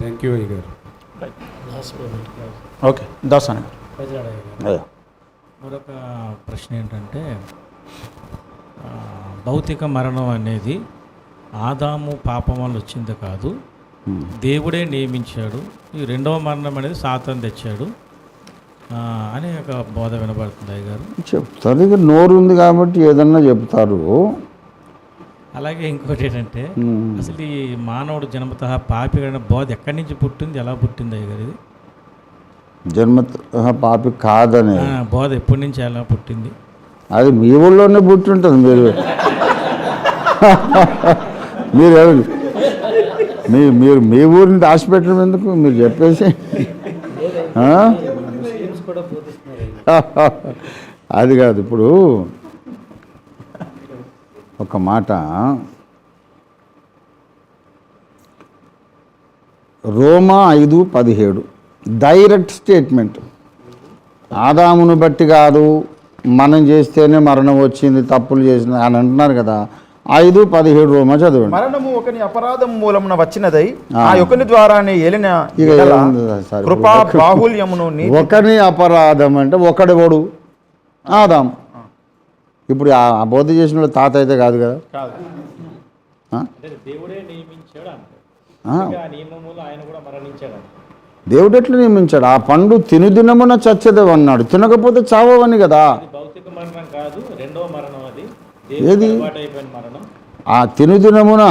Thank you అయ్య గారు okay దాసాని మరొక ప్రశ్న ఏంటంటే భౌతిక మరణం అనేది ఆదాము పాపం వల్ల వచ్చింది కాదు. దేవుడే నియమించాడు. ఈ రెండవ మరణం అనేది సాతం తెచ్చాడు. అనే ఒక బోధ వినబడుతుంది అయ్య గారు చెప్తారు ఇక నోరు ఉంది కాబట్టి ఏదన్నా చెప్తారు. అలాగే ఇంకోటి ఏంటంటే. అసలు ఈ మానవుడు జన్మత పాపి అనే బోధ ఎక్కడి నుంచి పుట్టింది ఎలా పుట్టింది అయ్య గారు ఇది? జన్మ పాపి కాదనే ఆ, బోధ ఎప్పటి నుంచి ఎలా పుట్టింది? అది మీ ఊళ్ళోనే పుట్టుంటుంది మీరు. మీరు ఎవరు- మీ మీరు మీ ఊరిని దాచిపెట్టడం ఎందుకు? మీరు చెప్పేసి. ఆ? అది కాదు ఇప్పుడు ఒక మాట. రోమా ఐదు పదిహేడు. Direct statement. ఆదామును బట్టి కాదు మనం చేస్తేనే మరణం వచ్చింది తప్పులు చేసిన అని అంటున్నారు కదా. ఐదు పదిహేడు రోమా చదవండి. మరణము ఒకని అపరాధం మూలమున వచ్చినదై ఆ. యొక్కని ద్వారానే ఏలిన? కృపా బాహుల్యమును ఒకని అపరాధం అంటే ఒకడెవడు ఆదాం ఇప్పుడు ఆ బోధ చేసిన వాడు తాత అయితే కాదు కదా? దేవుడే ఎట్లా నియమించాడు? ఆ పండు తినుదినమున చచ్చేదేవన్నాడు తినకపోతే చావని కదా? అది భౌతిక మరణం కాదు ఏది? ఆ తినుదినమున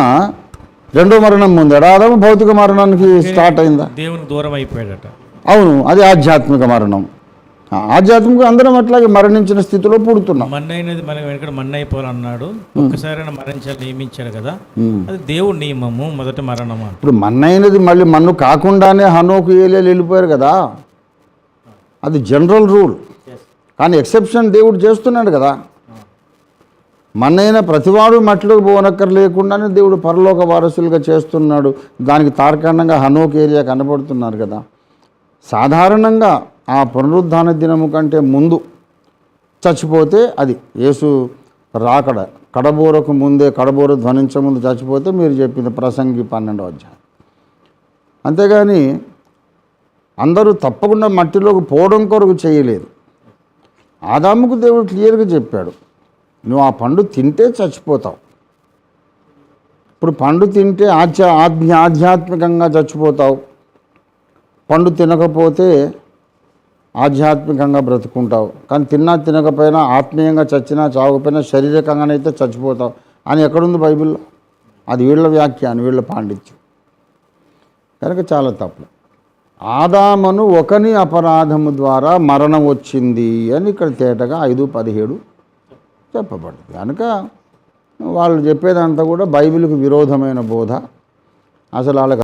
రెండో మరణం ముందు ఆదాము భౌతిక మరణానికి స్టార్ట్ అయిందా? దేవునికి దూరం అయిపోయాడట. అవును అది ఆధ్యాత్మిక మరణం. ఆ ఆధ్యాత్మిక అందరం అట్లాగే మరణించిన స్థితిలో పుడుతున్నాం. మన్ను మనం వెనకడ మన్ను అయిపోవాలన్నాడు ఒక్కసారైనా మరణించాలి నియమించాడు కదా. అది దేవుడి నియమము మొదటి మరణము ఇప్పుడు మన్నైనది మళ్ళీ మన్ను కాకుండానే హనోకు ఏలేలు వెళ్ళిపోయారు కదా. అది జనరల్ రూల్. కానీ ఎక్సెప్షన్ దేవుడు చేస్తున్నాడు కదా. మన్నైన ప్రతివాడు మట్టిలోకి పోనక్కర్ లేకుండానే దేవుడు పరలోక వారసులుగా చేస్తున్నాడు. దానికి తార్కాణంగా హనోక్ ఏరియా కనబడుతున్నారు కదా. సాధారణంగా ఆ పునరుద్ధాన దినము కంటే ముందు చచ్చిపోతే అది. యేసు రాకడ కడబోరకు ముందే కడబోర ధ్వనించే ముందు చచ్చిపోతే మీరు చెప్పింది ప్రసంగి పన్నెండో అధ్యాయం. అంతేగాని అందరూ తప్పకుండా మట్టిలోకి పోవడం కొరకు చేయలేదు. ఆదాముకు దేవుడు క్లియర్గా చెప్పాడు నువ్వు ఆ పండు తింటే చచ్చిపోతావు. ఇప్పుడు పండు తింటే ఆధ్యా ఆధ్యాత్మికంగా చచ్చిపోతావు. పండు తినకపోతే ఆధ్యాత్మికంగా బ్రతుకుంటావు. కానీ తిన్నా తినకపోయినా ఆత్మీయంగా చచ్చినా చావకపోయినా శారీరకంగానైతే చచ్చిపోతావు. అని ఎక్కడుంది బైబిల్లో? అది వీళ్ళ వ్యాఖ్యానం వీళ్ళ పాండిత్యం. కనుక చాలా తప్పు. ఆదామను ఒకని అపరాధము ద్వారా మరణం వచ్చింది అని ఇక్కడ తేటగా ఐదు పదిహేడు చెప్పబడింది కనుక వాళ్ళు చెప్పేదంతా కూడా బైబిల్కు విరోధమైన బోధ. అసలు వాళ్ళకి